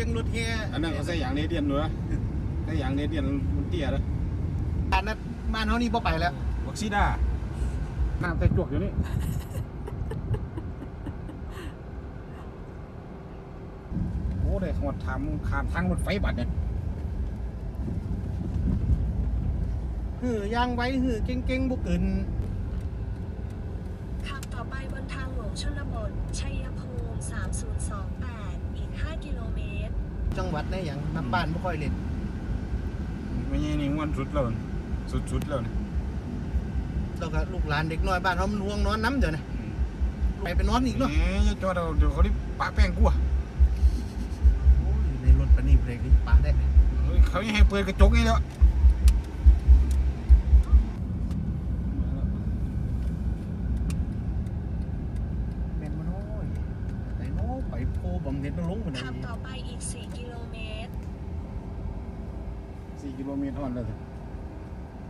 ยังรถแห่อันนั้นเขาใส่ยางเนเดียนด้วยใส่ยางเนเดียนมันเตี้ยเลยอันนั้นบ้านเฮานี่บ่ไปแล้ววักซีด้าน้ำแต่จวกอยู่นี่โอ้ได้ขวดทำขามทางรถไฟบัดเนี่ยหือย่างไว้หือเก่งๆบ่เกินขับต่อไปบนทางหลวงชนบทชัยภูมิ3028 อีก 5 กิโลเมตร จังหวัดไหนหยังน้ำบ้านบ่ค่อยเล่นไม่ใช่นี่ม้วนสุดแล้วนี่สุดๆแล้วนี่แล้วก็ลูกหลานเด็กน้อยบ้านเฮามันห่วงนอนน้ำเดี๋ยวนี้ไปไปนอนอีกเนาะเอ๊ะจอดเอาเดี๋ยวเขาได้ปะแป้งกูอะโอ้ยในรถปานนี้เบรกนี่ปาได้เฮ้ยเขายังให้เปิดกระจกนี่แล้วแม่นบ่น้อยไหนเนาะไปโพบำเหน็จนรงค์พุ่นน่ะขับต่อไปอีก4 กิโลเมตร สี่ กิโลเมตรอ่อนเลยสิ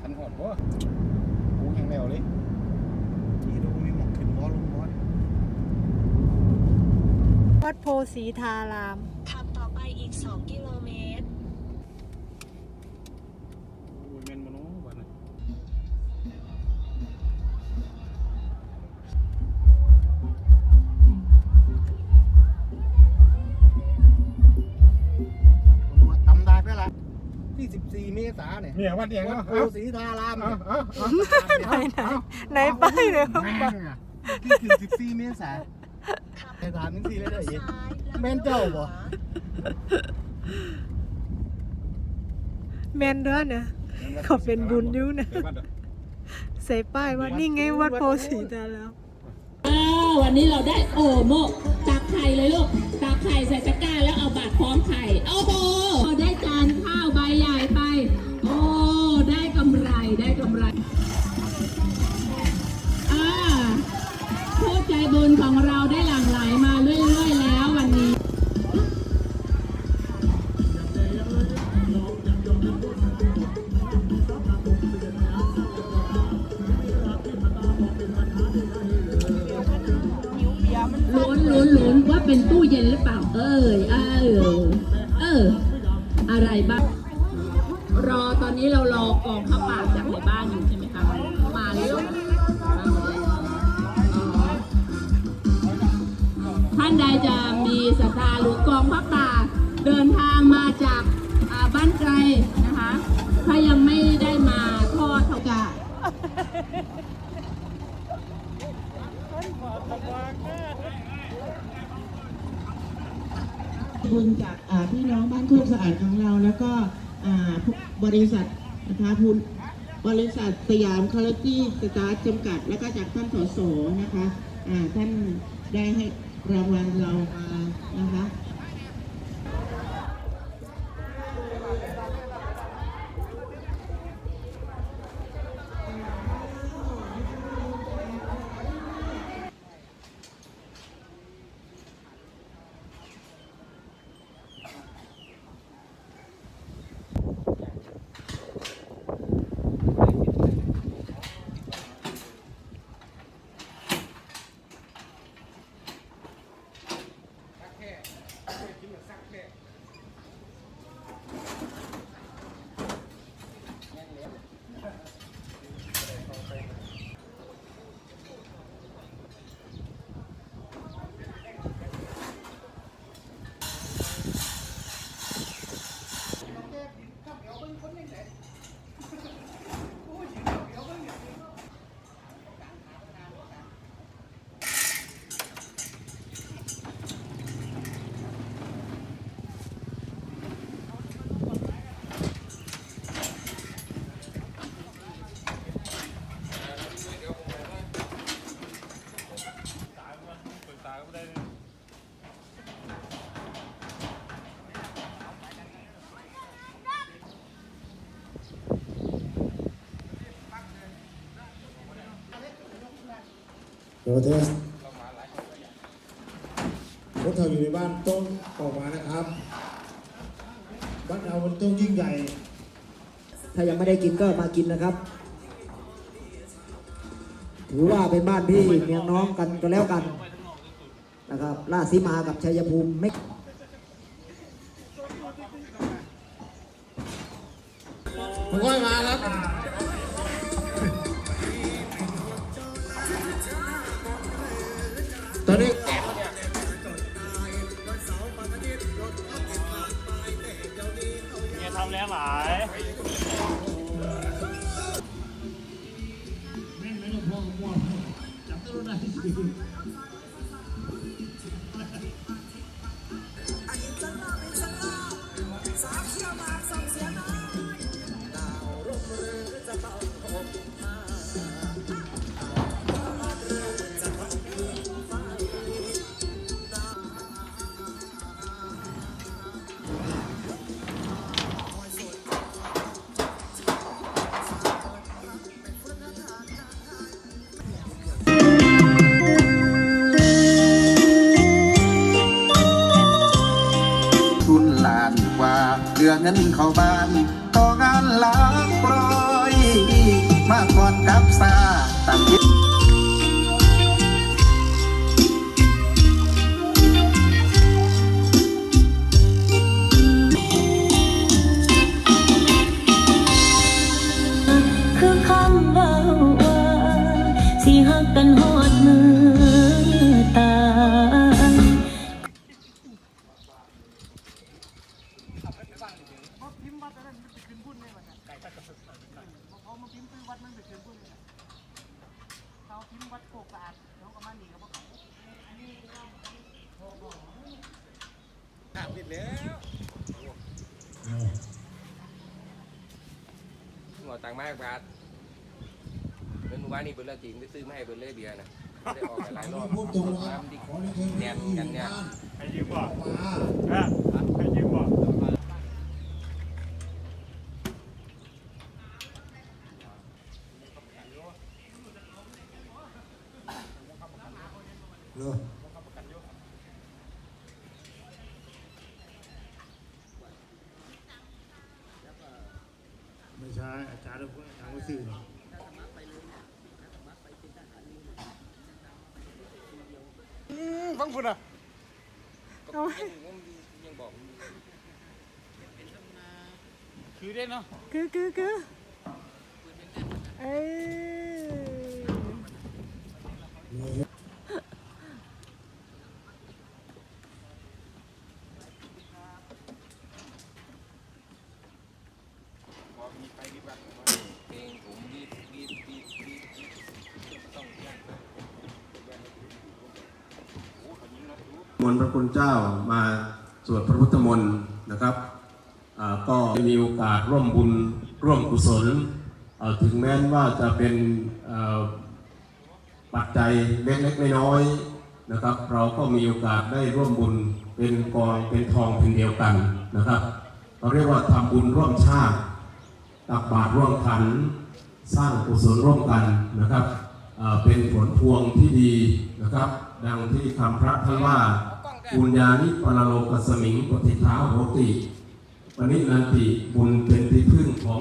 ทันหอดบ่กูยังแล้วเลยนี่เรามีหมอกขึ้นบ่ลงบ่วัดโพสีทารามขับ เนี่ยเนี่ยวัดเองวัดเนาะโพเอาสีทารามเอาเนี่ยเอาเอาไหนไหนไหนป้ายเนี่ยแม่งอะที่คือ14เมษายนขับไปถามจังซี่เลยเด้อเอ็ดซ้ายแล้วแม่นเจ้าบ่แมนเด้อเนี่ยเขาเป็นบุญอยู่นะไปวัดเด้อใส่ป้ายว่านี่ไงวัดโพสีทารามอ้าววันนี้เราได้โอโมตักไข่เลยลูกตักไข่ใส่ตะกร้าแล้วเอาบาดพร้อมไข่โอ้โหได้จานข้าวใบใหญ่ไปโอ้ได้กำ ไรได้กำไรอ่าผู้ใจบุญของเราได้หลั่งไหลมาเรื่อยๆแล้ววันนี้ลุ้นลุ้นลุ้นว่าเป็นตู้เย็นหรือเปล่าเอ้ย จำกัด แล้วก็จากท่าน โรเทสรถเธออยู่ในบ้านต้องออกมานะครับ บ้านเรามันต้องยิ่งใหญ่ ถ้ายังไม่ได้กินก็มากินนะครับ ถือว่าเป็นบ้านพี่เมียน้องกันก็แล้วกันนะครับล่าศีมากับชัยภูมิไม่ผมก็มาครับ เหลือเงินเข้าบ้าน หมอตังค์มาให้บาทเป็นหมู่บ้านนี่เป็นเรื่องจริงไปซื้อมาให้เป็นเล่เบียร์นะไม่ได้ออกกันหลายรอบพูดตรงนะน้ำดิขอเรียนเชิญแนนผู้อยู่กันในเนี่ยบ้านใครยืมบอกออกมาอะใครยืมบอก เร็วไม่ใช่ อาจารย์เราทางไม่สื่อหรอก ฟังคุณอะเอาไว้ยังบอกคือได้เนาะ คือคือคือเอ้ย เพลงผมบีบบีบบีบบีบต้อง มนต์พระคุณเจ้ามาสวดพระพุทธมนต์นะครับก็มีโอกาสร่วมบุญร่วมกุศลถึงแม้ว่าจะเป็นปัจจัยเล็กๆน้อยๆนะครับ เราก็มีโอกาสได้ร่วมบุญเป็นกองเป็นทองเป็นเดียวกันนะครับเราเรียกว่าทำบุญร่วมชาติตักบาตรร่วมขัน สร้างกุศลร่วมกันนะครับเป็นผลพวงที่ดีนะครับ ดังที่คำพระท่านว่า บุญญาณิปรโลกสมิงปฏิท้าโหติปณินันติบุญเป็นที่พึ่งของ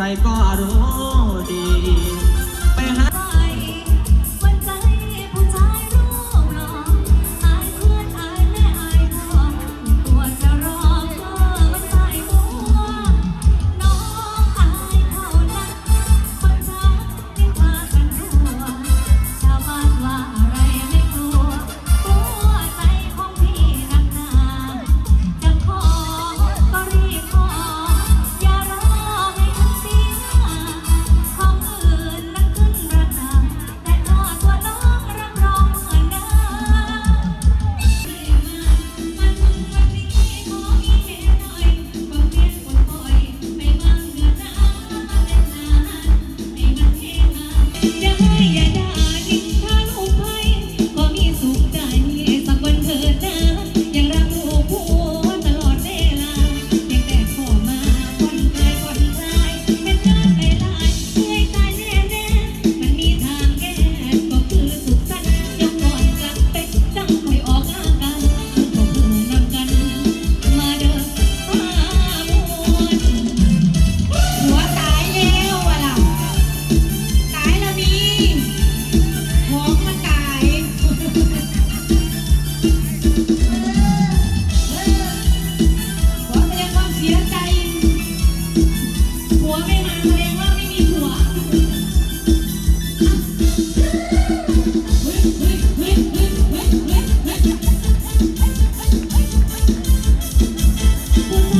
ใครก็อรู้ดี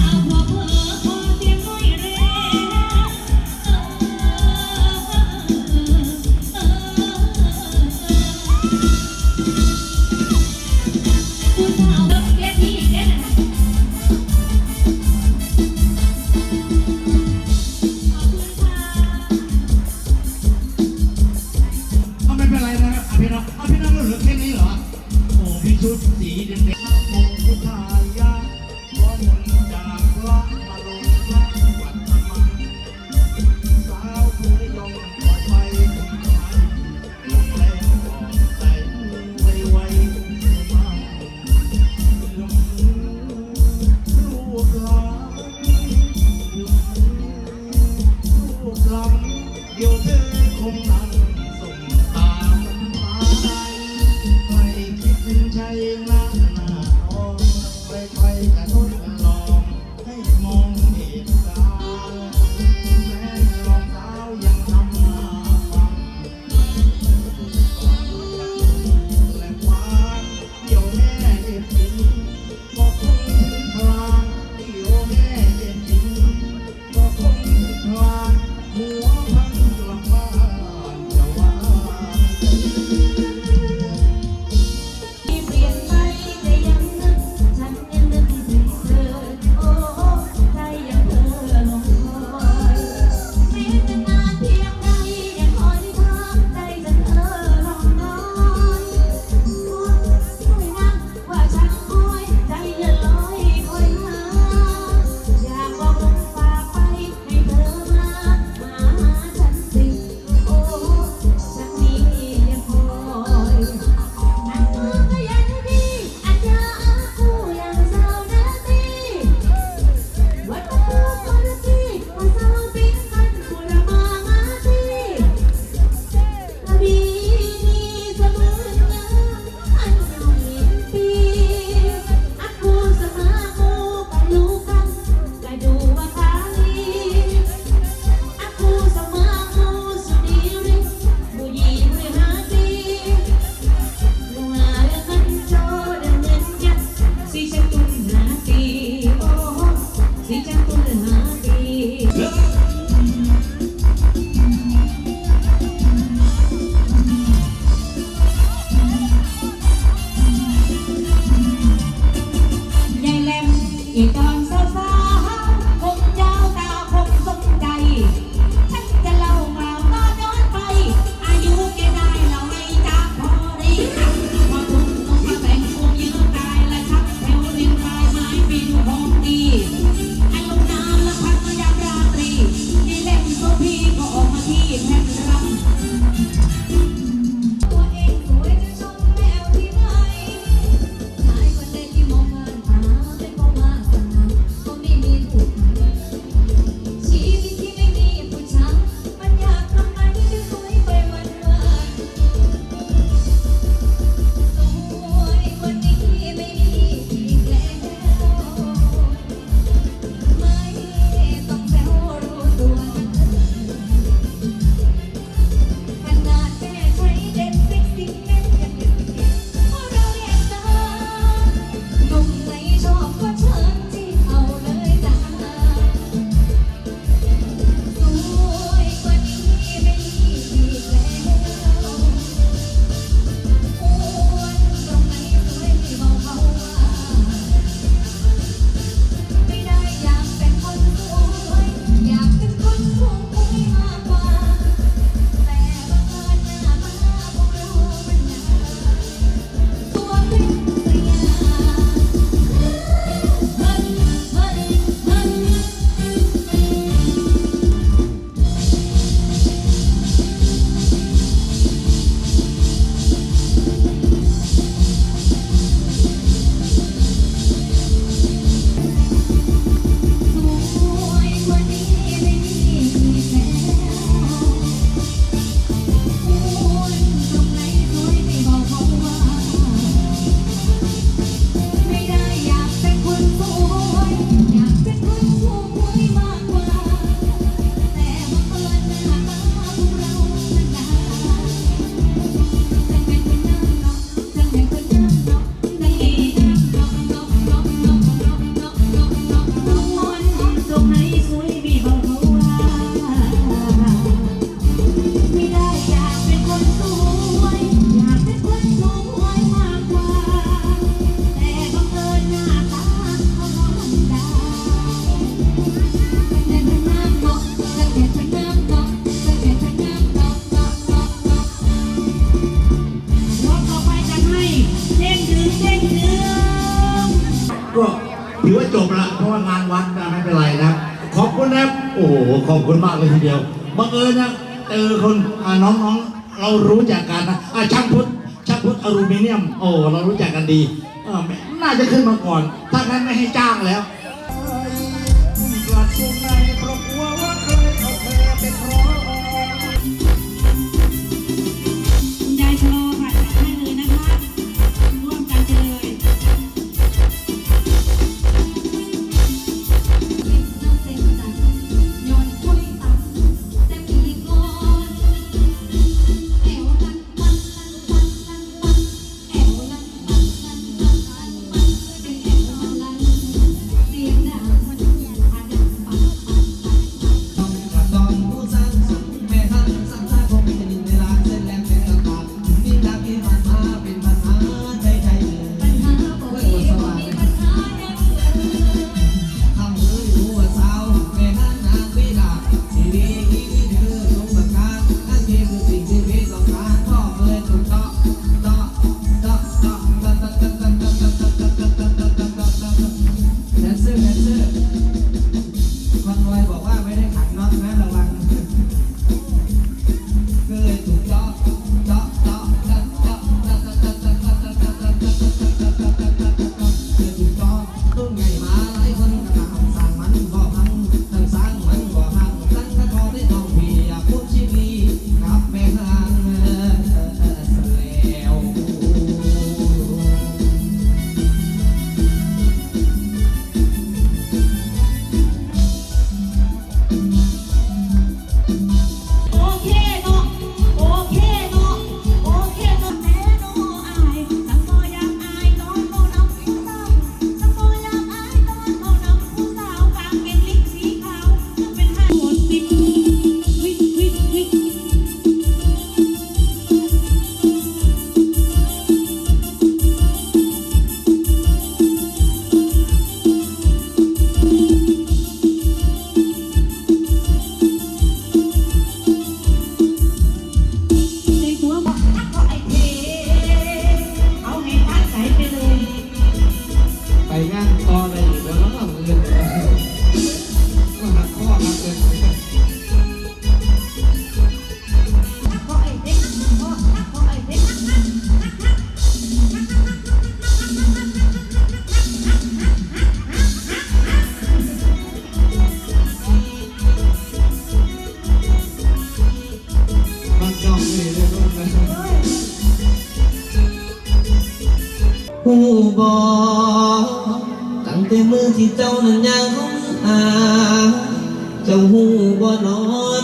I want. ไม่คิดถึงใจละหน้าทองใครก็น ดีแม่น่าจะขึ้นมาก่อน ถ้างั้นไม่ให้จ้างแล้ว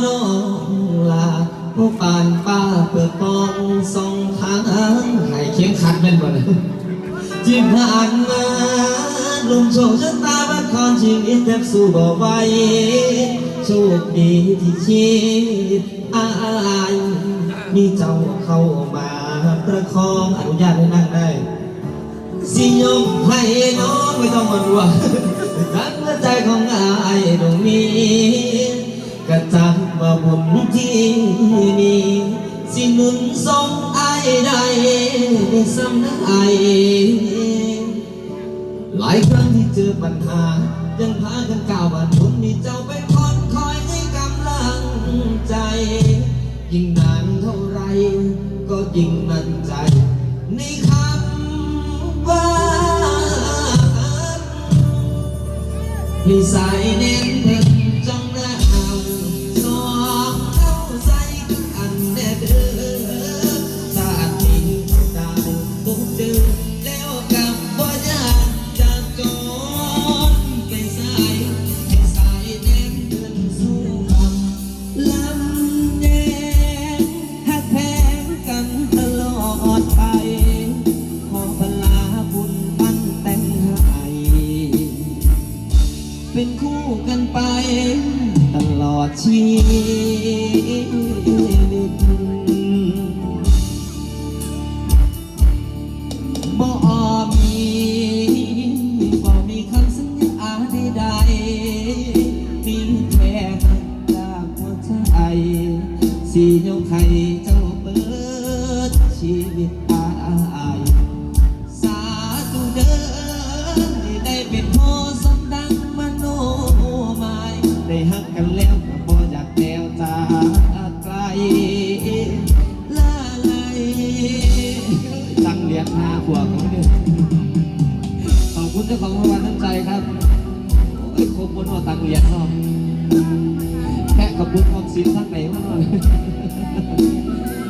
น้องลาผู้ฝานป้าเปิดปองสองทางให้เคียงคัดเป็นบ่นจิบที่ผ่านมาลมโชคชะตาบัดคอนชีวิตแทบสู้บ่ไหวโชคดีที่ชีวิตอายมีเจ้าเข้ามาประคองอนุญาตให้นั่งได้สิยมให้น้องไม่ต้องมันว่ารักแลใจของอายตรงนี้ ระจักมาบนที่นี้สิมุนทรงไอ้ใดสำนักไอ้หลายครั้งที่เจอปัญหา ยังพากันกล่าวว่าผนมีเจ้าไป็อนคอยให้กำลังใจ ยิ่งนานเท่าไร ก็ยิ่งมั่นใจ ในคำว่าให้สายเน้น สียงให้เจ้าเปิดชีวิตอายสาธุเด้อได้เป็นพ่อสมดังมโนหมายได้หักกันแล้วก็บ่อยากแล้วจากไกลลายตั้งเลียงหน้าขวบเขาเนี่ยขอบคุณเจ้าของรางวัลน้ำใจครับโอ้ยครบหมดว่าตั้งเลี้ยงนอก อบคุณความสินทั้งไหนมาหน่อย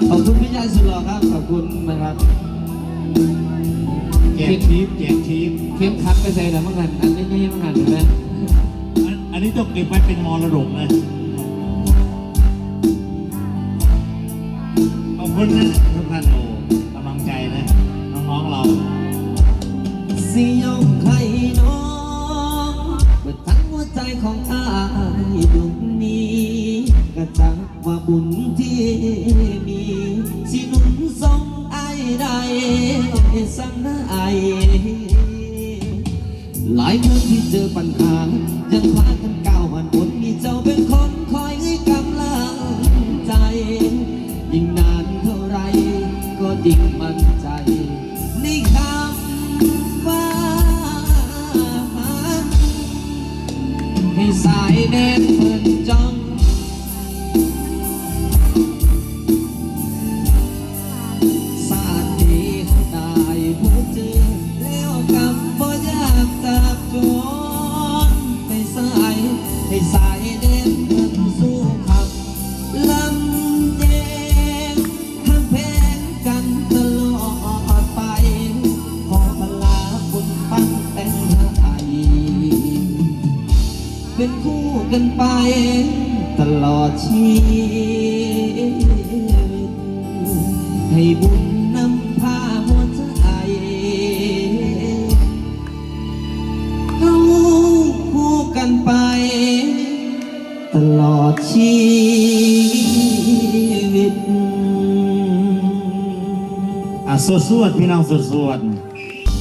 ขอบคุณพี่ยายสุดหล่อครับ ขอบคุณนะครับแจกทีมแจกทีมเข้มขัดไปใส่หน่อยมั้งหันอันนี้ไม่มั้งหันเห็นไหมอันอันนี้ต้องเก็บไว้เป็นมรดกนะขอบคุณนะ สวดพี่น้องสวดสวด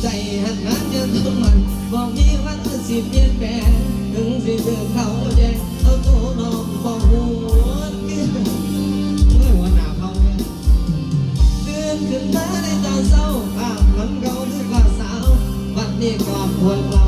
ใจหักหาเจอทุกมันบอกมีวันสิบเปลี่ยนแปลงถึงสิเจอเขาแย่งเอาตัวน้องบอกหัวเมื่อหัวหน้าเขาเนี่ยเดือนขึ้นมาในตอนเศร้าภาพมันเก่าด้วยว่าสาววันนี้กอบควรเรา